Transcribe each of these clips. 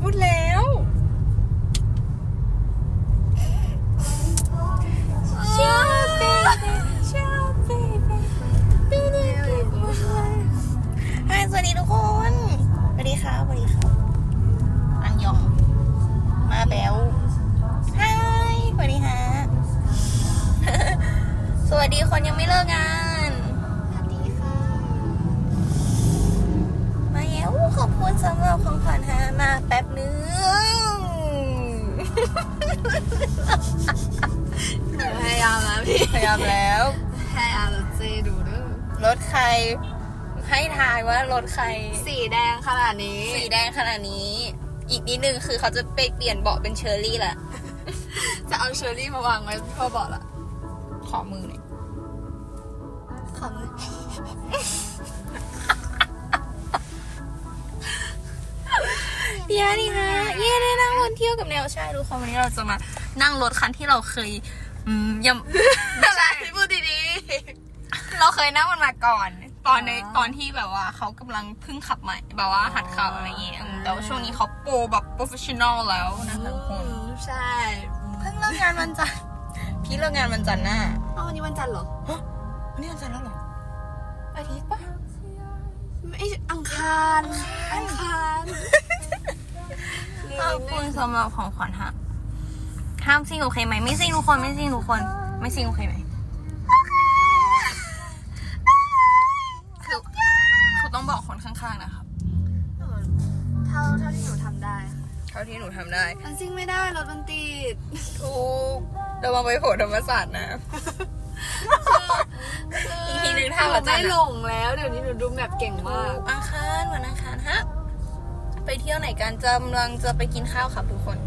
พูดแล้วชอบเบบี้ชอบเบบี้ฮัสวัสดีทุกคนสวัสดีครับสวัสดีครับอันยอง มาแบลฮายสวัสดีฮะสวัสดีคนยังไม่เลิกงาน สำหรับของขวัญฮะมาแป๊บนึงพยายามแล้วพี่พยายามแล้วพยายามแล้วเจดูเด้อรถใคร ให้ทายว่ารถใคร สีแดงขนาดนี้ สีแดงขนาดนี้ อีกนิดนึงคือเขาจะไปเปลี่ยนเบาะเป็นเชอร์รี่แหละ จะเอาเชอร์รี่มาวางไว้พอบอกละขอมือหน่อยขอมือ เดี๋ยวนี่ฮะเย่ได้นั่งรถเที่ยวกับแนวใช่ทุกคนวันนี้เราจะมานั่งรถคันที่เราเคย อืมยังไม่ใช่พูดดีเราเคยนั่งมันมาก่อน ตอนในตอนที่แบบว่าเขากำลังเพิ่งขับใหม่แบบว่าๆหัดขับอะไรอย่างเงี้ยอืมแต่ว่าช่วงนี้เขาโปรแบบโปรเฟชชั่นอลแล้วนะคะทุกคนใช่เพิ่งเลิกงานวันจันทร์พี่เลิกงานวันจันทร์หน้าเอ้าวันนี้วันจันทร์เหรอ วันนี้วันจันทร์แล้วเหรออาทิตย์ปะไม่ใช่อังคาร อังคารลื ขอบมคุณสำหรับของขวัญฮะห้ามซิงโอเคไหมไม่ซิงทุกคนไม่ซิงทุกคน ไม่ซิงโอเคไหมคือคือต้องบอกคนข้างๆนะครับเท่าเท่าที่หนูทำได้ค่ะเท่าที่หนูทำได้ มันจริงไม่ได้รถมันติดถูกเรามาไปโผล่ธรรมศาสตร์นะ อีกทีหนึ่งท่าหัวใจไม่น่ะหลงแล้ว เดี๋ยวนี้หนูดูแมปเก่งมาก อังคารวันอังคารฮะ ไปเที่ยวไหนกันกำลังจะไปกินข้าวครับทุกคน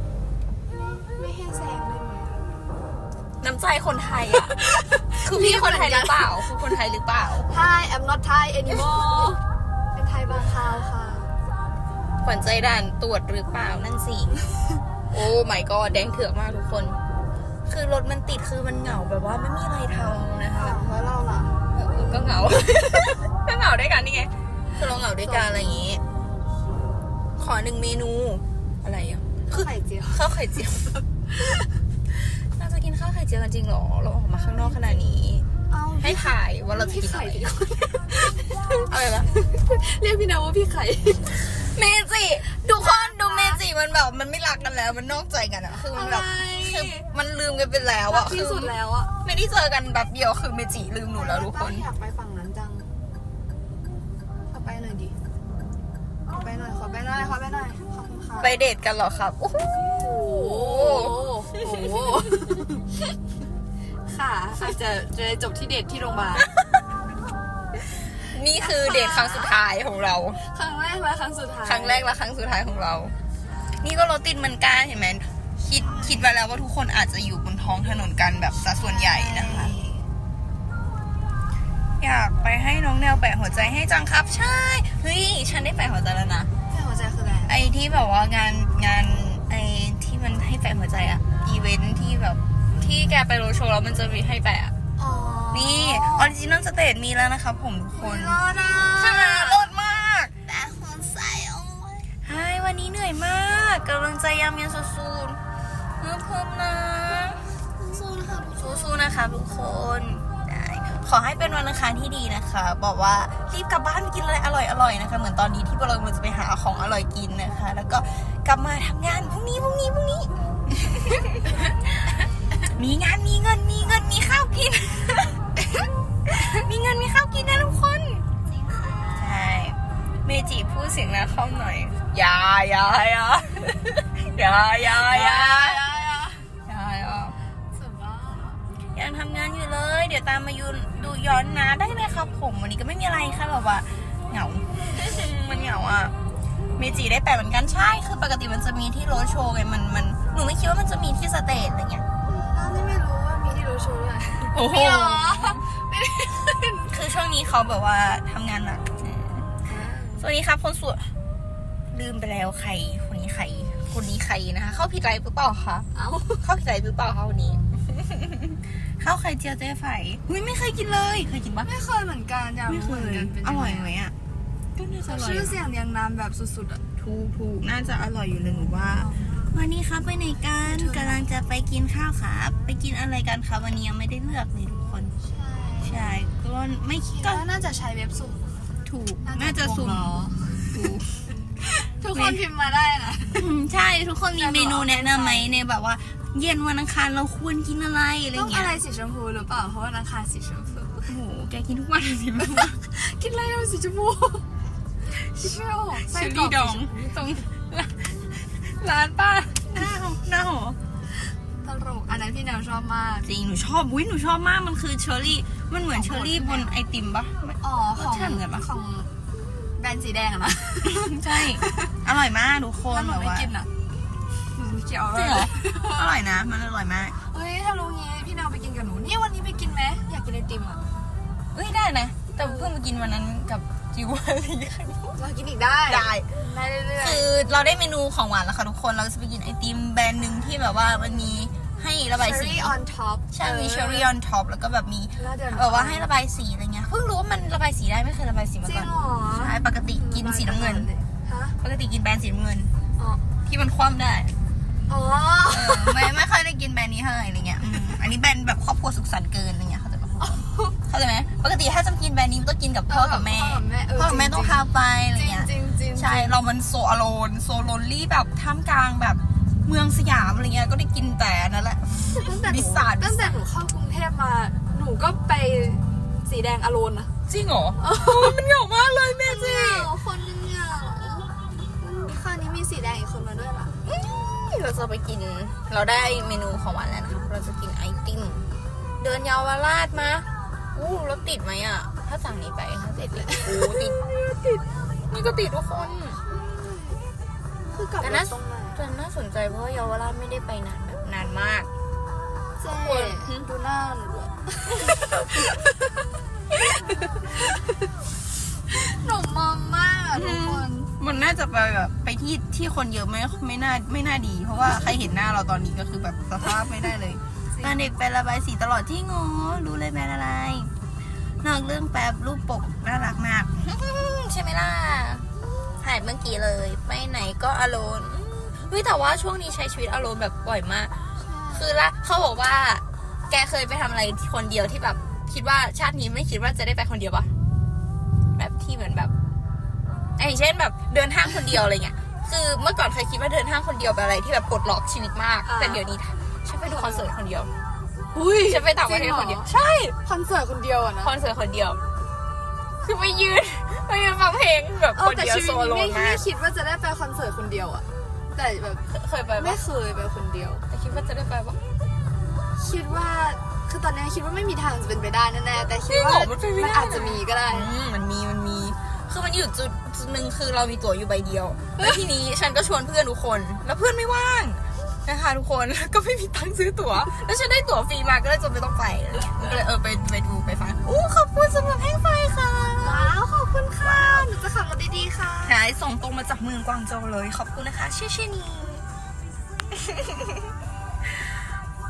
ไม่ให้แซงได้ไหมน้ำใจคนไทยอะ คือพี่คนไทยหรือเปล่า คือคนไทยหรือเปล่า Hi I'm not Thai anymore เป็นไทยบางคราวค่ะขวัญใจด่านตรวจหรือเปล่านั่นสิ โอ้ไม่ก็แดงเถือกมากทุกคน คือรถมันติดคือมันเหงาแบบว่าไม่มีอะไรทำนะคะ แล้วเราล่ะเออก็เหงา ก็เหงาด้วยกันนี่ไงคือเราเหงาด้วยกันอะไรอย่างงี้ ขอหนึ่งเมนู อะไรอะคือไข่เจียวข้าวไข่เจียวเราจะกินข้าวไข่เจียวกันจริงเหรอ เราออกมาข้างนอกขนาดนี้เอาให้ถ่ายว่าเราจะพี่กินไข่อะไรดีกว่าอะไรปะเรียกพี่นาว่าพี่ไข่เมจิทุกคนดูเมจิมันแบบมันไม่รักกันแล้ว มันนอกใจกันอะคือมันแบบอะไรคือมันลืมกันไปแล้วรัอะกคืที่อสุดแล้วอะไม่ได้เจอกันแบบเดียวคือเมจิลืมหนูแล้วทุกคนอยากไปฝั่ง หน่อยขอไปหน่อยขอไปหน่อยขอบคุณค่ะไปเดทกันเหรอครับโอ้โหโอ้โหโอ้โหค่ะอาจจะจะจบที่เดทที่โรงพยาบาลนี่คือเดทครั้งสุดท้ายของเรา ครั้งแรกและครั้งสุดท้าย ครั้งแรกและครั้งสุดท้ายของเรา นี่ก็รถติดเหมือนกันเห็นไหมคิดคิดไว้แล้วว่าทุกคนอาจจะอยู่บนท้องถนนกันแบบสัดส่วนใหญ่นะคะ อยากไปให้น้องแนวแปะหัวใจให้จังครับ ใช่ เฮ้ย ฉันได้แปะหัวใจแล้วนะแค่หัว ใจคืออะไรไอ้ที่แบบว่างานงานไอ้ที่มันให้แปะหัวใจอะอีเวนท์ที่แบบที่แกไปโรดโชว์แล้วมันจะมีให้แปะอะอ๋อนี่ออริจินอลสเตทมีแล้วนะครับผมทุกคนรอดอะใช่ไหมรดมากแต่หัวใจโอ้ยใช่วันนี้เหนื่อยมากกำลังใจยามเย็นสุดๆเพื่อเพิ่มนะสู้นะคะทุกคนสู้ๆนะคะทุกคนได้ ขอให้เป็นวันอังคารที่ดีนะคะ บอกว่ารีบกลับบ้านไปกินอะไรอร่อยๆนะคะ เหมือนตอนนี้ที่พวกเรากำลังจะไปหาของอร่อยกินนะคะ แล้วก็กลับมาทำงานพรุ่งนี้พรุ่งนี้พรุ่งนี้ มีงานมีเงินมีเงินมีข้าวกิน มีเงินมีข้าวกินนะทุกคนจริงค่ะใช่เมจิพูดเสียงนะเข้าหน่อยอย่าอย่าอย่าอย่าอย่าอย่าอย่าอย่าสุดว่ายังทำงานอยู่เลย เดี๋ยวตามมายู ดูย้อนนะได้เลยครับผม วันนี้ก็ไม่มีอะไรค่ะแบบว่าเหงา มันเหงาอะเมจิได้แปะเหมือนกันใช่คือปกติมันจะมีที่โรดโชว์ไงมันมันหนูไม่คิดว่ามันจะมีที่สเตจอะไรเงี้ยน้านี่ไม่รู้ว่ามีที่รู้โชว์ด้วยโอ้โหไม่หรอไม่ได้คือช่วงนี้เขาแบบว่าทำงานหนักสวัสดีครับคนสวยลืมไปแล้วใครคนนี้ใครคนนี้ใครนะคะเข้าผิดไลฟ์หรือเปล่าคะเอ้าเข้าผิดไลฟ์หรือเปล่าคะวันนี้ ข้าวไข่เจียวเจ๊ไฝอุ้ยไม่เคยกินเลยเคยกินปะไม่เคยเหมือนกันอยากไม่รู้เคเหมือนยกันเป็นอยังร่อยไงไหมอะก็น่าจะอร่อยชื่อเสียงเรียงนามแบบสุดๆอะถูกถูกน่าจะอร่อยอยู่เลยหนูว่า วันนี้ครับไปไหนกันถูกกำลังจะไปกินข้าวครับ ไปกินอะไรกันครับวันนี้ยังไม่ได้เลือกเลยทุกคน ใช่ใช่ก็ไม่คิดก็ว่าน่าจะใช้เว็บสุ่มถูก น่าจะสุ่มวงล้อถูก ทุกคนพิมพ์มาได้นะ อืมใช่ทุกคนมีแต่หนูเมนูแนะนำไหมเอาไปใส่ในแบบว่า เย็นวันอังคารเราควรกินอะไรอะไรต้องเงี้อะยไรสีชมพูหรือเปล่า เพราะว่าราคาสีชมพูโอ้โหแกกินทุกวันเลยมั้ยกินอะไรเอาสีชมพูเชี่ยวเชอรี่ดองตรงร้านป้าหน้าหอหน้าหอตลกอันนั้นพี่แนวชอบมาก จริงหนูชอบอุ้ยหนูชอบมากมันคือเชอร์รี่มันเหมือนเชอร์รี่บนไอติมปะ อ๋อ ของรสชาติเหมือนปะ ของแบรนด์สีแดงอะนะ ใช่ อร่อยมากทุกคนถ้าหนูแบบไม่ว่ากินอะหนู เกี่ยวจริงเหรอ อร่อยนะ มันอร่อยมาก เฮ้ยถ้ารู้งี้พี่แนวไปกินกับหนูนี่วันนี้ไปกินไหมอยากกินไอติมอะเอ้ยได้นะ แต่เพิ่งมากินวันนั้นกับจิวเวลรี่เรากินอีกได้ได้ ได้เรื่อยคือเราได้เมนูของหวานแล้วค่ะทุกคน เราจะไปกินไอติมแบรนด์หนึ่งที่แบบว่ามันมีให้ระๆบายสี cherry on top ใช่มีเชอร์รี่ออนท็อปแล้วก็แบบมีแล้วเดี๋ยวแบบว่าให้ระบายสีอะไรเงี้ย เพิ่งรู้ว่ามันระบายสีได้ไม่เคยระบายสีมาจริก่องนเหรอใช่ปกติกินสีน้ำเงิน ฮะปกติกินแบรนด์สีน้ำเงิน อ๋อที่มันคว่ำได้ อ๋อเออไม่ไม่ค่อยได้กินแบรนด์นี้เท่าไหร่อะไรเงี้ยอืมอันนี้แบรนด์แบบครอบครัวสุขสันต์เกินอะไรเงี้ยเขาใจปะเข้าใจไหมปกติถ้าจะกินแบรนด์นี้มันต้องกินกับพ่อกับแม่พ่อกับแม่เออพ่อกับแม่จริงๆต้องพาไปอะไรจริงเงี้ย จริงจริงใช่เรามันโซอโลนโซโลนลี่แบบท่ามกลางแบบเมืองสยามอะไรเงี้ยก็ได้กินแต่นั่นแหละ ตั้งแต่หบินูสานตั้งแต่หนูเข้ากรุงเทพมา หนูก็ไปสีแดงอโลนนะจริงเหรอมันเหงามากเลยแม่จีคนยังเหงาคราวนี้มีสีแดงอีกคนมาด้วยล่ะ เราจะไปกิน เราได้เมนูของหวานแล้วนะคะเราจะกินไอติม เดินเยาวราชมาอู้รถติดไหมอะ ถ้าสั่งนี้ไปถ้าติดติดโอ้ติดติดนี่ก็ติดทุกคนคือกลับแต่รน่าถตรงไหนแต่น่าสนใจเพราะว่าเยาวราชไม่ได้ไปนานแบบนานมากเจ๊ควรดูหน้าหนูอะหนูมอมมากอะทุกคน มันน่าจะไปแบบไปที่ที่คนเยอะไม่ไม่น่าไม่น่าดี เพราะว่าใครเห็นหน้าเราตอนนี้ก็คือแบบสภาพไม่ได้เลยตอนเด็กไประบายสีตลอดที่งอรู้เลยแม่อะไร นอกเรื่องแป๊บรูปปกน่ารักมาก ใช่ไหมล่ะถ่ายเมื่อกี้เลย ไปไหนก็อโลนเฮ้ยแต่ว่าช่วงนี้ใช้ชีวิตอโลนแบบบ่อยมาก คือละเขาบอกว่า แกเคยไปทำอะไรคนเดียวที่แบบ คิดว่าชาตินี้ไม่คิดว่าจะได้ไปคนเดียวปะแบบที่เหมือนแบบ ไอ้เช่นแบบเดินห้างคนเดียวอะไรเงี้ย คือเมื่อก่อนเคยคิดว่าเดินห้างคนเดียวเป็นอะไรที่แบบปลดล็อกชีวิตมาก อ่า แต่เดี๋ยวนี้ฉันไปดูคอนเสิร์ตคนเดียว อุ้ยฉันไปต่างประเทศคนเดียว ใช่ คอนเสิร์ตคนเดียวอะนะคอนเสิร์ตคนเดียว คือไปยืนไปยืนฟังเพลงแบบเอคอนแต่เดียวชีวิโซตโลนี้ไม่มาไม่กคิดว่าจะได้ไปคอนเสิร์ตคนเดียวอะแต่แบบเคยไปไม่ปะเคยไปคนเดียว แต่คิดว่าจะได้ไปปะคิดว่าคือตอนนี้คิดว่าไม่มีทางจะเป็นไปได้แน่ๆแต่คิดจริงเหรว่าอมันเป็นไปได้มันอาจจะมีก็ได้ อืมมันมีมันมี คือมันอยู่จุดจุดหนึ่งคือเรามีตั๋วอยู่ใบเดียว แล้วทีนี้ฉันก็ชวนเพื่อนทุกคน แล้วเพื่อนไม่ว่างนะคะทุกคนก็ไม่มีตังค์ซื้อตั๋ว แล้วฉันได้ตั๋วฟรีมาก็เลยจนไม่ต้องไปอะไรเงี้ยก็เลยเออไปไปดูไปฟังอู้ขอบคุณสำหรับแห้งไฟค่ะ ว้าวขอบคุณค่ะหนูจะขับรถดีๆค่ะหายส่งตรงมาจากเมืองกวางโจวเลย ขอบคุณนะคะชื่อชื่อนี้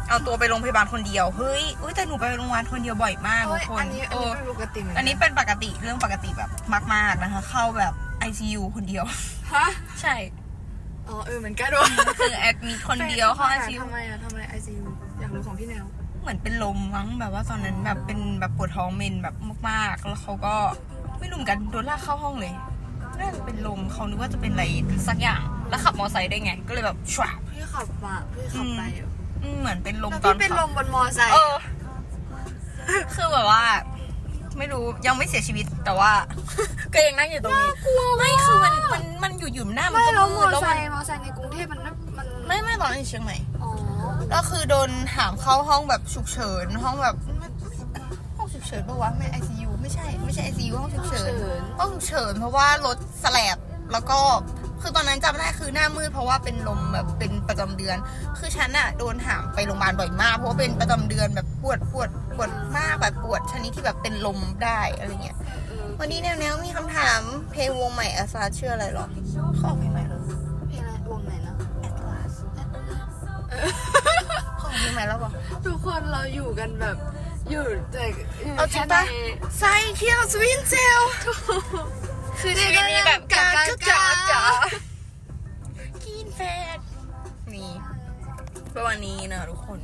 เอาตัวไปโรงพยาบาลคนเดียว เฮ้ยอุ้ยแต่หนูไปโรงพยาบาลคนเดียวบ่อยมากทุเฮ้ยกคนอันนี้อันเอนี้อเป็นปกติเหมือนกัอันนี้เป็นปกติเรื่องปกติแบบมาก ๆนะคะ เข้าแบบ ICU คนเดียว ฮะ ใช่ อ๋อเออเหมือนกันด้วยคือแอดมิดคนเดียวเข้า ICU ทำไมอะทำไมไอซียูอยากรู้ของพี่แนว เหมือนเป็นลมมั้งแบบว่าตอนนั้นแบบเป็นแบบปวดท้องเมนแบบมากๆ แล้วเขาก็ไม่รู้เหมือนกันโดนลากเข้าห้องเลยน่าจะเป็นลมเขานึกว่าจะเป็นอะไรสักอย่าง แล้วขับมอไซค์ได้วยไง ก็เลยแบบชวาบพี่ขับมาพี่ขับไป อะอืมเหมือนเป็นลมแล้วตอนพี่เป็นขับลมบนมอไซค์เออ คือแบบว่า ไม่รู้ยังไม่เสียชีวิตแต่ว่า ก็ยังนั่งอยู่ตรงนี้ไม่คือมันมันมันอยู่อยู่หน้ามันไม่ก็แล้วมมือดแล้วไซมันค์มอไซค์ในกรุงเทพมันไม่มันไม่ไม่ตอนนั้นอยู่เชียงใหม่ อ๋อก็คือโดนหามเข้าห้องแบบฉุกเฉินห้องแบบห้องฉุกเฉินปะวะไม่ไอซียูไม่ใช่ไม่ใช่ไอซียูห้องฉุกเฉินห้องฉุกเฉินเพราะว่ารถสแลบแล้วก็ คือตอนนั้นจำได้คือหน้ามืดเพราะว่าเป็นลมแบบเป็นประจำเดือน คือฉันอะโดนหามไปโรงพยาบาลบ่อยมาก เพราะว่าเป็นประจำเดือนแบบปวดปวดปวดมากแบบปวดชนิดที่แบบเป็นลมได้อะไรเงี้ยเออวันนี้แนวแนวมีคำถามเพลงวงใหม่อาซาชื่ออะไรหรอเขาออกเพลงใหม่เหรอเพลงอะไรวงไหนนะ Atlas เขาออกเพลงใหม่แล้วบอกทุกคนเราอยู่กันแบบอยู่แต่อยู่เอาจริแค่งในปะไซเคียวสวินเซล คือชีวิตนี้แบบกากากากากินแฟดนี่ประมาณนี้นะทุกคน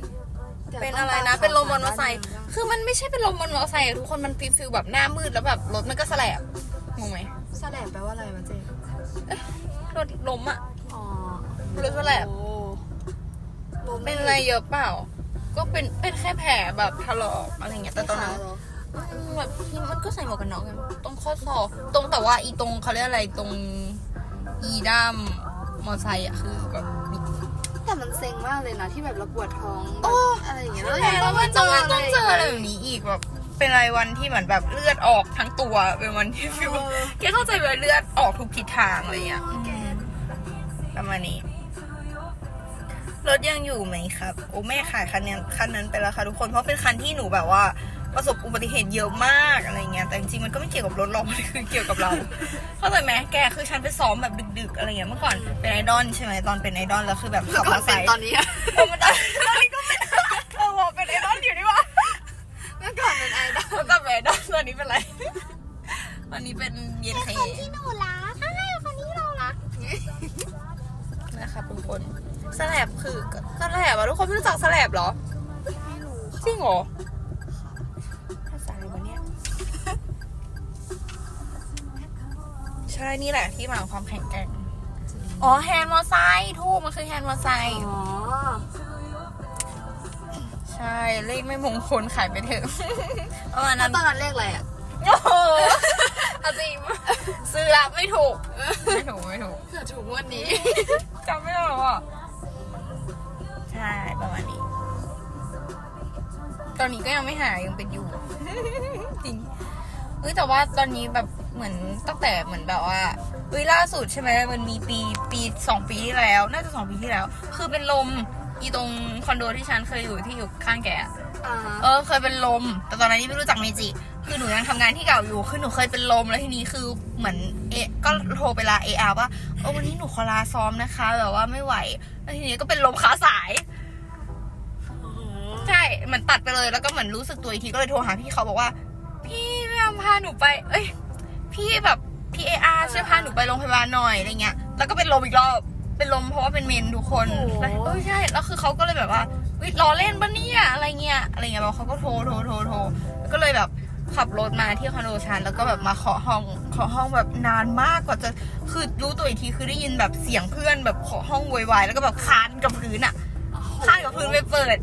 เป็นอะไรนะ เป็นลมบนมอเตอร์ไซค์คือมันไม่ใช่เป็นลมบนมอเตอร์ไซค์ทุกคนมันฟีลฟิลแบบหน้ามืดแล้วแบบรถมันก็แสลบงงไหมแสลบแปลว่าอะไรวะเจ๊รถล้มอะรถแสลบเป็นอะไรเยอะเปล่า ก็เป็นเป็นแค่แผลแบบถลอกอะไรเงี้ยแต่ตอนนั้น ที่มันก็ใส่หมวกกันน็อกไงตรงข้อศอกตรงแต่ว่าอีตรงเขาเรียกอะไรตรงอีด้ามมอเตอร์ไซค์อะคือแบบแต่มันเซ็งมากเลยนะที่แบบเราปวดท้องโอ้ อะไรอย่างเงี้ยแล้วแล้วมันต้องต้องเจออะไรแบบนี้อีกแบบเป็นรายวันที่เหมือนแบบเลือดออกทั้งตัวเป็นวันที่ฟิลเออแกเข้าใจไหมเลือดออกทุกทิศทางอะไรอย่างเงี้ยแกประมาณนี้รถยังอยู่ไหมครับ โอ้แม่ขายคันนี้คันนั้นไปแล้วค่ะทุกคนเพราะเป็นคันที่หนูแบบว่า ประสบอุบัติเหตุเยอะมากอะไรเงี้ยแต่จริงๆมันก็ไม่เกี่ยวกับรถหรอกมันคือเกี่ยวกับเราเข้าใจไหมแกคือฉันไปซ้อมแบบดึกๆอะไรเงี้ยเมื่อก่อนเป็นไอดอลใช่ไหมตอนเป็นไอดอลแล้วคือแบบขับก่มออนเตอร์ไซเป็นค์ตอนนี้อะเออมันตอนนี้ก็เป็นเออบอกเป็นไอดอลอยู่นี่วะเมื่อก่อนเป็นไอดอลแล้วก็เป็นไอดอลตอนนี้เป็นอะไรตอนนี้เป็นเย็นเคที่หนูรักใช่คนที่เรารักนะคะทุกคนสแลบคือสแลบอะทุกคนไม่รู้จักสแลบเหรอไม่รู้จริงเหรอ นี่แหละที่มาของความแข็งแกร่ง อ๋อแฮนด์มอไซค์ถูกมันคือแฮนด์มอไซค์อ๋อใช่เลขไม่มงคลขายไปเถอะประมาณแล้วนั้นตอนนั้นเลขอะไรอะโอ้โหเอาจริงซื้อรับไม่ถูก ไม่ถูกไม่ถูกเผื่อถูกงวันนี้ จำไม่ได้แล้วอะใช่ประมาณนี้ ตอนนี้ก็ยังไม่หายยังเป็นอยู่ จริงเอ้ยแต่ว่าตอนนี้แบบ เหมือนตั้งแต่เหมือนแบบว่าเอ้ยล่าสุดใช่ไหมมันมีปีปีสองปีที่แล้ว น่าจะสองปีที่แล้ว คือเป็นลมอีตรงคอนโดที่ฉันเคยอยู่ที่อยู่ข้างแกอะอ่าเออเคยเป็นลม แต่ตอนนั้นนี่ไม่รู้จักเมจิคือหนูยังทำงานที่เก่าอยู่คือหนูเคยเป็นลมแล้วทีนี้คือเหมือนเอะก็โทรไปลาเออาว่าเออวันนี้หนูขอลาซ้อมนะคะแบบว่าไม่ไหวแล้วทีนี้ก็เป็นลมขาสายใช่เหมือนตัดไปเลยแล้วก็เหมือนรู้สึกตัวอีกทีก็เลยโทรหาพี่เขาบอกว่า พี่พยายามพาหนูไป เอ้ย พี่แบบพี่เออาช่วยพาหนูไปโรงพยาบาลหน่อยอะไรเงี้ย แล้วก็เป็นลมอีกรอบ เป็นลมเพราะว่าเป็นเมนทุกคนแล้วเออใช่ แล้วคือเขาก็เลยแบบว่าวิล้อเล่นปะเนี่ยอะไรเงี้ย อะไรเงี้ยแล้วเขาก็โทรโทรโทรโทรแล้วก็เลยแบบขับรถมาที่คอนโดชันแล้วก็แบบมาเคาะห้องเคาะห้องแบบนานมากกว่าจะคือรู้ตัวอีกทีคือได้ยินแบบเสียงเพื่อนแบบเคาะห้องโวยวายแล้วก็แบบคานกับพื้นอะข้างกับพื้นไปเปิด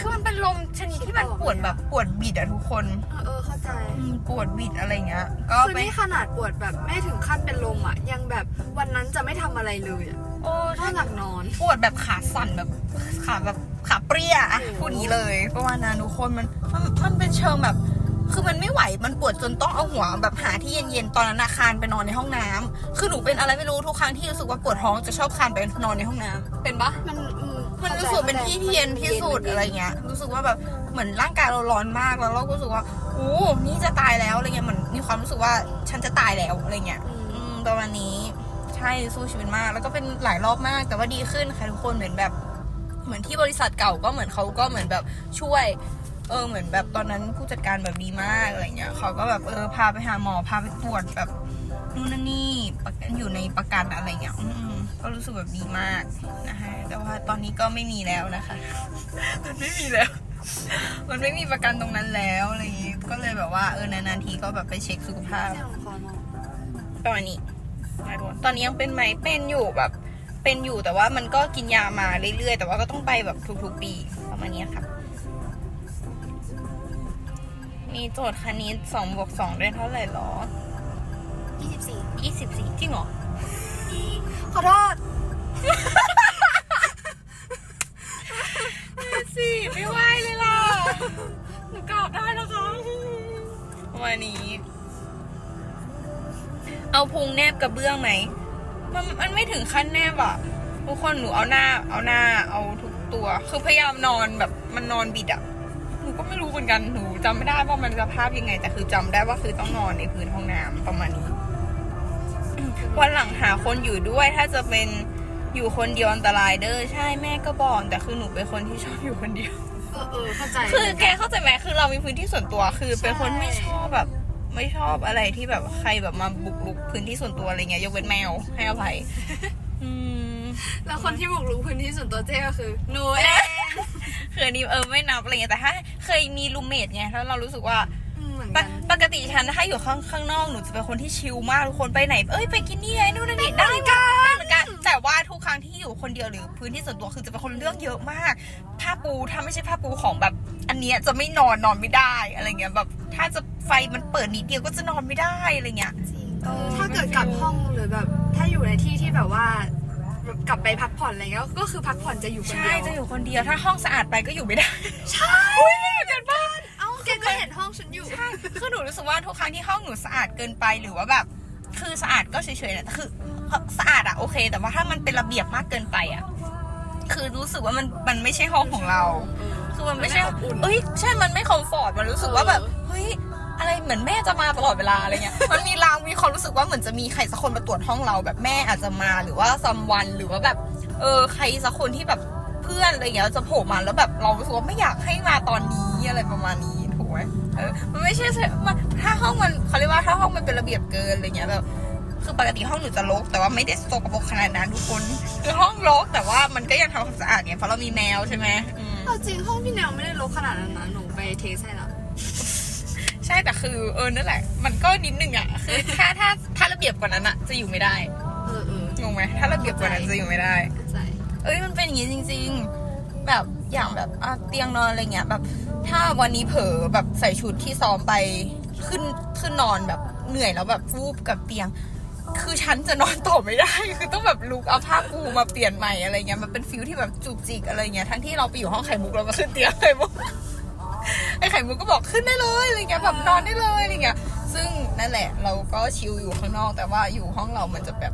คือมันเป็นลมชนิดที่มันปวดแบบปวดบิดอะทุกคนเออเข้าใจอืมปวดบิดอะไรเงี้ย ก็คือไปนี่ขนาดปวดแบบไม่ถึงขั้นเป็นลมอะ ยังแบบวันนั้นจะไม่ทำอะไรเลยอะโอ้นอกจากนอน ปวดแบบขาสั่นแบบขาแบบขาเปรี้ยอะโอ้โหพูดนี้เลยประมาณนั้นทุกคนมันมันมันเป็นเชิงแบบ คือมันไม่ไหวมันปวดจนต้องเอาหัวแบบหาที่เย็นๆตอนนั้นอาคารไปนอนในห้องน้ำคือหนูเป็นอะไรไม่รู้ทุกครั้งที่รู้สึกว่าปวดท้องจะชอบคานไปนอนในห้องน้ำเป็นปะ มันอื มันรู้สึกเป็นที่ที่เย็นที่สุดอะไรเงี้ย รู้สึกว่าแบบเหมือนร่างกายเราร้อนมากแล้วเราก็รู้สึกว่าโอ้นี่จะตายแล้วอะไรเงี้ยเหมือนมีความรู้สึกว่าฉันจะตายแล้วอะไรเงี้ยอืมอืมประมาณนี้ใช่สู้ชีวิตมาก แล้วก็เป็นหลายรอบมาก แต่ว่าดีขึ้นค่ะทุกคนเหมือนแบบ เหมือนที่บริษัทเก่าก็เหมือนเขาก็เหมือนแบบช่วยเออเหมือนแบบตอนนั้นผู้จัดการแบบดีมากอะไรเงี้ยเขาก็แบบเออพาไปหาหมอพาไปตรวจแบบนู่นนั่นนี่ประกันอยู่ในประกันอะไรเงี้ยอืม ก็รู้สึกแบบดีมากนะคะแต่ว่าตอนนี้ก็ไม่มีแล้วนะคะ มันไม่มีแล้ว มันไม่มีประกันตรงนั้นแล้วอะไรอย่างงี้ก็เลยแบบว่าเออนานๆทีก็แบบไปเช็คสุขภาพเจ้าของคอนอนตอนนี้ตอนนี้ยังเป็นไหมเป็นอยู่แบบเป็นอยู่แต่ว่ามันก็กินยามาเรื่อยๆ แต่ว่าก็ต้องไปแบบทุกๆปีประมาณนี้ครับมีโจทย์คณิตสองบวกสองได้เท่าไหร่หรอยี่สิบสี่ยี่สิบสี่จริงเหรอ ขอโทษสี่ไม่ไหวเลยล่ะหนูกลับได้แล้วค่ะประมาณนี้ เอาพุงแนบกับเบื้องไหมมันมันไม่ถึงขั้นแนบอะทุกคนหนูเอาหน้า เอาหน้า เอาทุกตัว คือพยายามนอนแบบมันนอนบิดอะหนูก็ไม่รู้เหมือนกันหนูจำไม่ได้ว่ามันสภาพยังไง แต่คือจำได้ว่าคือต้องนอนในพื้นห้องน้ำประมาณนี้ วันหลังหาคนอยู่ด้วยถ้าจะเป็นอยู่คนเดียวอันตรายเด้อใช่แม่ก็บอกแต่คือหนูเป็นคนที่ชอบอยู่คนเดียว เออเออเข้าใจคือแกเข้าใจไหมคือเรามีพื้นที่ส่วนตัวคือเป็นคนไม่ชอบแบบ ไม่ชอบอะไรที่แบบใครแบบมาบุกรุกพื้นที่ส่วนตัวอะไรเงี้ยยกเว้นแมวให้อภัยอืมแล้วคนที่บุกรุกพื้นที่ส่วนตัวเจ๊ก็คือหนูเองคืออันนี้เออไม่นับอะไรเงี้ยแต่ถ้าเคยมีรูมเมทไงแล้วเรารู้สึกว่าอืมเหมือน ปกักนปกติฉันถ้าอยู่ข้างข้างนอกหนูจะเป็นคนที่ชิลมากทุกคนไปไหน เอ้ยไปกินนี่ไงนู่นนี่ได้กันเหมือนกันแต่ว่าทุกครั้งที่อยู่คนเดียวหรือพื้นที่ส่วนตัวคือจะเป็นคนเรื่องเยอะมากผ้าปูถ้าไม่ใช่ผ้าปูของแบบ อันเนี้ยจะไม่นอนนอนไม่ได้อะไรเงี้ยแบบ ถ้าจะไฟมันเปิดนิดเดียวก็จะนอนไม่ได้อะไรเงี้ยเออถ้าเกิดกลับห้องหรือแบบ ถ้าอยู่ในที่ที่แบบว่าแบบกลับไปพักผ่อนอะไรเงี้ยก็คือพักผ่อนจะอยู่คนใช่เดียวจะอยู่คนเดียวถ้าห้องสะอาดไปก็อยู่ไม่ได้ ใช่อุ้ยเกินบ้านเอ้าแกก็เห็นห้องฉันอยู่ ใช่คือหนูรู้สึกว่าทุกครั้งที่ห้องหนูสะอาดเกินไปหรือว่าแบบ คือสะอาดก็เฉยๆนะแต่คือสะอาดอะโอเค แต่ว่าถ้ามันเป็นระเบียบมากเกินไปอะคือรู้สึกว่ามันมันไม่ใช่ห้องของเรา คือมันไม่ใช่อุ่นเอ้ยใช่มันไม่คอมฟอร์ตมันรู้สึกว่าแบบเฮ้ยอะไรเหมือนแม่จะมาตลอดเวลาอะไรเงี้ย มันมีรางมีความรู้สึกว่าเหมือนจะมีใครสักคนมาตรวจห้องเราแบบแม่อาจจะมาหรือว่าซัมวันหรือว่าแบบ เออใครสักคนที่แบบเพื่อนอะไรเงี้ยจะโผล่มาแล้วแบบเรารู้สึกว่าไม่อยากให้มาตอนนี้อะไรประมาณนี้ถูกไหม เออมันไม่ใช่มันถ้าห้องมันเขาเรียกว่าถ้าห้องมันเป็นระเบียบเกินอะไรเงี้ยแบบคือปกติห้องหนูจะรกแต่ว่าไม่ได้สกปรกขนาดนั้นทุกคนคือห้องรกแต่ว่ามันก็ยังทำความสะอาดเนี่ยเพราะเรามีแมวใช่ไหมอืมเอาจริงห้องพี่แนวไม่ได้รกขนาดนั้นนะหนูไปเทสให้ละใช่แต่คือเออนั่นแหละ มันก็นิดนึงอะคือถ้าถ้าถ้าระเบียบกว่านั้นอะจะอยู่ไม่ได้เออเอองงไหมถ้าระเบียบกว่านั้นจะอยู่ไม่ได้เข้าใจเอ้ยมันเป็นอย่างนี้จริง ๆ แบบ อย่างแบบเตียงนอนอะไรเงี้ยแบบถ้าวันนี้เผลอแบบใส่ชุดที่ซ้อมไปขึ้นขึ้นนอนแบบเหนื่อยแล้วแบบฟูบกับเตียง คือฉันจะนอนต่อไม่ได้ คือต้องแบบลุกเอาผ้าปูมาเปลี่ยนใหม่อะไรเงี้ยมันเป็นฟิลที่แบบจุกจิกอะไรเงี้ยทั้งที่เราไปอยู่ห้องไข่มุกเราก็ขึ้นเตียงไข่มุกไอ้ไข่มุกก็บอกขึ้นได้เลยอะไรเงี้ยแบบนอนได้เลยอะไรเงี้ยซึ่งนั่นแหละเราก็ชิลอยู่ข้างนอก แต่ว่าอยู่ห้องเรามันจะแบบ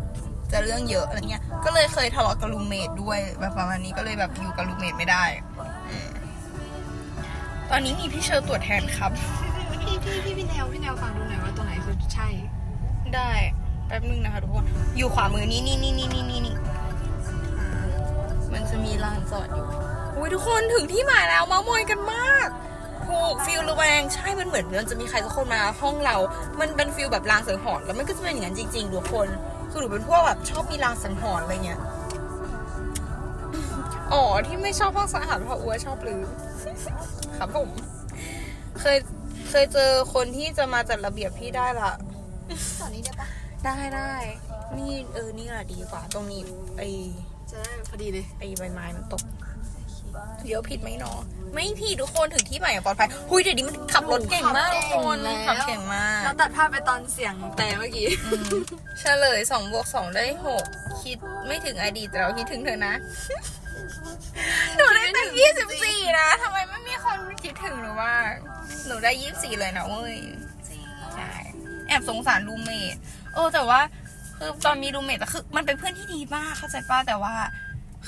จะเรื่องเยอะอะไรเงี้ย ก็เลยเคยทะเลาะกับรูเมทด้วยแบบประมาณนี้ก็เลยแบบอยู่กับรูเมทไม่ได้ ตอนนี้มีพี่เชอร์ตรวจแทนครับ พี่พี่พี่พี่แนวพี่แนวฟังดูหน่อยว่าตรงไหนคือใช่ ได้แป๊บนึงนะคะทุกคน อยู่ขวามือนี่นี่นี่นี่นี่นี่นี่มันจะมีลานจอดอยู่อุ้ยทุกคนถึงที่หมายแล้วมามอยกันมากถูกฟิลระแวงใช่ มันเหมือนมันจะมีใครสักคนมาห้องเรา มันเป็นฟิลแบบลางสังหรณ์แล้วมันก็จะเป็นอย่างนั้นจริงๆทุกคนคือหนูเป็นพวกแบบชอบมีลางสังหรณ์อะไรเงี้ยอ๋อที่ไม่ชอบห้องสะอาดเพราะอัวชอบลืม ครับผม เคยเคยเจอคนที่จะมาจัดระเบียบพี่ได้ละตอนนี้ได้ปะได้ได้นี่เออนี่แหละดีกว่า ตรงนี้ไอจะได้พอดีเลยไอใบไม้มันตกเดี๋ยวผิดไหมเนาะไม่ผิดทุกคนถึงที่ใหม่อย่างปลอดภัยหุยเดี๋ยวนี้มันขับรถเก่งมากทุกคนขับเก่งมากเราตัดภาพไปตอนเสียงแต่เมื่อกี้อืมเฉลยสองบวกสองได้หกคิดไม่ถึงอดีตแต่เราคิดถึงเธอนะ หนูได้ตั้งยี่สิบสี่นะทำไมไม่มีคนคิดถึงหนูว่า หนูได้ยี่สิบสี่เลยนะเว้ยใช่แอบสงสารรูมเมทเออแต่ว่าคือตอนมีรูมเมทแต่คือมันเป็นเพื่อนที่ดีมากเข้าใจป้าแต่ว่า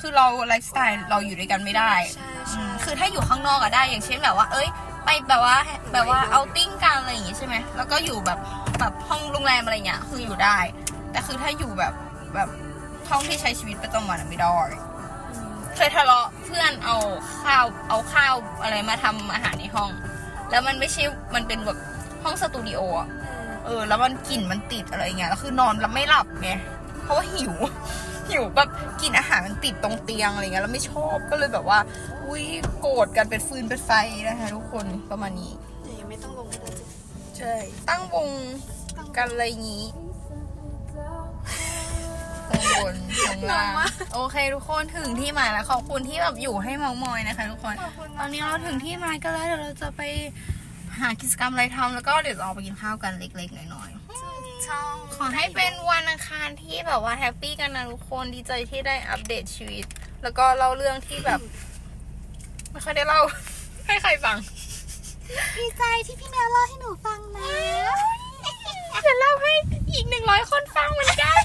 คือเราไลฟ์สไตล์เราอยู่ด้วยกันไม่ได้ใช่อืใช่มคือถ้าอยู่ข้างนอกอะได้อย่างเช่นแบบว่า เอ้ย ไปแบบว่าแบบว่าเอาติ้งกันอะไรอย่างงี้ใช่ไหมแล้วก็อยู่แบบแบบห้องโรงแรมอะไรเงี้ยคืออยู่ได้ แต่คือถ้าอยู่แบบแบบห้องที่ใช้ชีวิตประจำวันอะไม่ได้ เคยทะเลาะเพื่อนเอาข้าวเอาข้าวอะไรมาทำอาหารในห้อง แล้วมันไม่ใช่มันเป็นแบบห้องสตูดิโออะเออ แล้วมันกลิ่นมันติดอะไรเงี้ยแล้วคือนอนแล้วไม่หลับไงเพราะว่าหิว หิวแบบกินอาหารมันติดตรงเตียงอะไรเงี้ยแล้วไม่ชอบก็เลยแบบว่า อุ้ยโกรธกันเป็นฟืนเป็นไฟนะคะทุกคนประมาณนี้แต่ยังไม่ต้องลงก็ได้จ้ะใช่ตั้งวงกันอะไรอย่างงี้ข้าง บนข้างล่างโอเคทุกคนถึงที่หมายแล้วขอบคุณที่แบบอยู่ให้เมามอยนะคะทุกคน ตอนนี้เราถึงที่หมายกันแล้วเดี๋ยวเราจะไปหากิจกรรมอะไรทำแล้วก็เดี๋ยวจะออกไปกินข้าวกันเล็กๆหน่อยๆช่องขอให้เป็นวันอังคารที่แบบว่าแฮปปี้กันนะทุกคนดีใจที่ได้อัปเดตชีวิต แล้วก็เล่าเรื่องที่แบบ ไม่ค่อยได้เล่าให้ใครฟัง ดีใจที่พี่แนวเล่าให้หนูฟังนะจะเล่าให้อีกหนึ่งร้อยคนฟังเหมือนกัน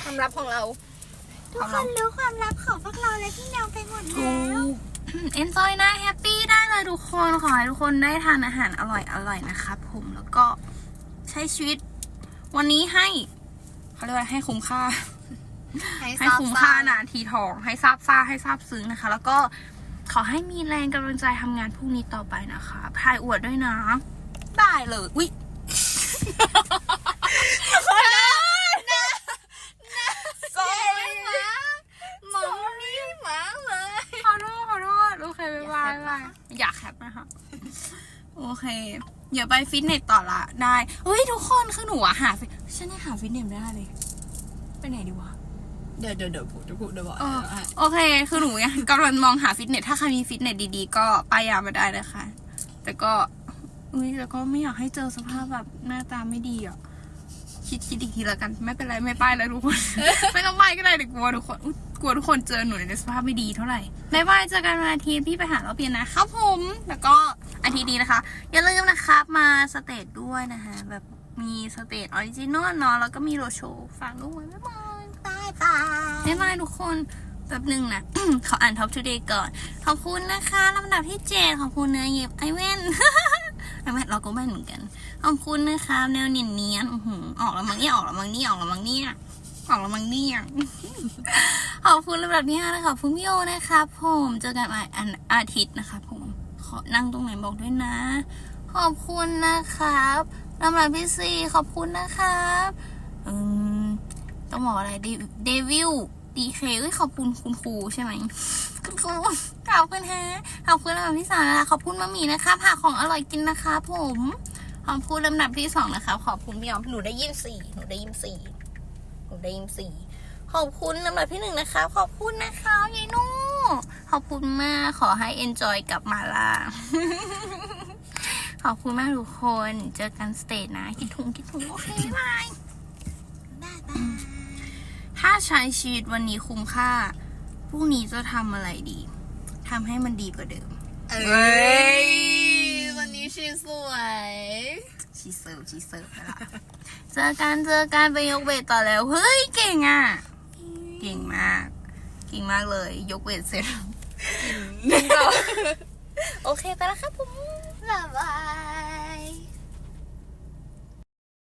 ความ ลับของเรา ทุกคนรู้ความลับของพวกเราและพี่แนวไปหมดแล้วเอนจอยนะแฮปปี้ได้เลยทุกคน ขอให้ทุกคนได้ทานอาหารอร่อยอร่อยนะครับผมแล้วก็ใช้ชีวิต วันนี้ให้เขาเรียกว่าให้คุ้มค่า ให้คุ้มค่านาทีทอง ให้ซาบซ่าให้ซาบซึ้งนะคะ แล้วก็ขอให้มีแรงกำลังใจทำงานพรุ่งนี้ต่อไปนะคะพายอวดด้วยนะ ได้เลย อุ้ย sorry หมอนี่หมาเลย ขอโทษขอโทษโอเคบ๊ายบายบ๊ายบายอยากแคป นะคะ โอเค เดี๋ยวไปฟิตเนสต่อละได้เฮ้ยทุกคนคือหนูอะหาฟิตฉันยังหาฟิตเนสไม่ได้เลย ไปไหนดีวะ เดี๋ยวเดี๋ยวเดี๋ยวพูดเดี๋ยวพูดเดี๋ยวบอกเออโอเค คือหนูยังกำลังมองหาฟิตเนส ถ้าใครมีฟิตเนสดีๆ ก็ป้ายยามาได้นะคะ แต่ก็ อุ้ยแต่ก็ไม่อยากให้เจอสภาพแบบหน้าตาไม่ดีอะ คิดคิดอีกทีแล้วกัน ไม่เป็นไรไม่ป้ายแล้วทุกคน ไม่ต้องป้ายก็ได้เดี๋ยวกลัวทุกคนอุ๊ย กลัวทุกคนเจอหนูในสภาพไม่ดีเท่าไหร่บายบายเจอกันวันอาทิตย์พี่ไปหาเราเพียนนะครับผม แล้วก็อาทิตย์นี้นะคะ อย่าลืมนะครับมาสเตจด้วยนะคะแบบมีสเตจออริจินอลเนาะแล้วก็มีโรโชว์ฝากด้วยบ๊ายบายบายบายบายบายทุกคนแป๊บหนึ่งนะ ขออ่านท็อปทูเดย์ก่อน ขอบคุณนะคะลำดับที่เจ็ดขอบคุณเนื้อเย็บไอเว่นไอเว่นเราก็แว่นเหมือนกัน ขอบคุณนะคะแนวเนียนเนียนออกแล้วมั้งนี่ออกแล้วมั้งนี่ออกแล้วมั้งนี่ ยออกแล้วมังเนี่ยขอบคุณลำดับที่ห้านะคะขอบคุณพี่โอนะคะผมเจอกันวันอาทิตย์นะคะ ผมขอนั่งตรงไหนบอกด้วยนะ ขอบคุณนะครับลำดับที่สี่ขอบคุณนะครับอืมต้องบอกอะไรเดวิลดีเค้ยขอบคุณคุณครูใช่ไหมคุณครูขอบคุณฮะขอบคุณลำดับที่สามนะคะขอบคุณมามีนะคะหาของอร่อยกินนะคะ ผมขอบคุณลำดับที่สองนะคะขอบคุณพี่ยอมหนูได้ยินสี่หนูได้ยินสี่ ได้ยินสี่ขอบคุณลำดับที่หนึ่งนะคะ ขอบคุณนะคะยายนุ่ขอบคุณมากขอให้ enjoy กับมาลาขอบคุณมากทุกคน เจอกันสเตจนะ คิดถึงคิดถึงโอเคบ๊ายบายถ้าใช้ชีวิตวันนี้คุ้มค่าพรุ่งนี้จะทำอะไรดีทำให้มันดีกว่าเดิม เอ้ยวันนี้ชีสวย ชีเซิร์ฟชีเซิร์ฟไปละเจอกันเจอกันไปยกเวทต่อแล้ว เฮ้ย เก่งอะ เก่งมาก เก่งมากเลย ยกเวทเสร็จโอเคไปแล้วครับผมแบบ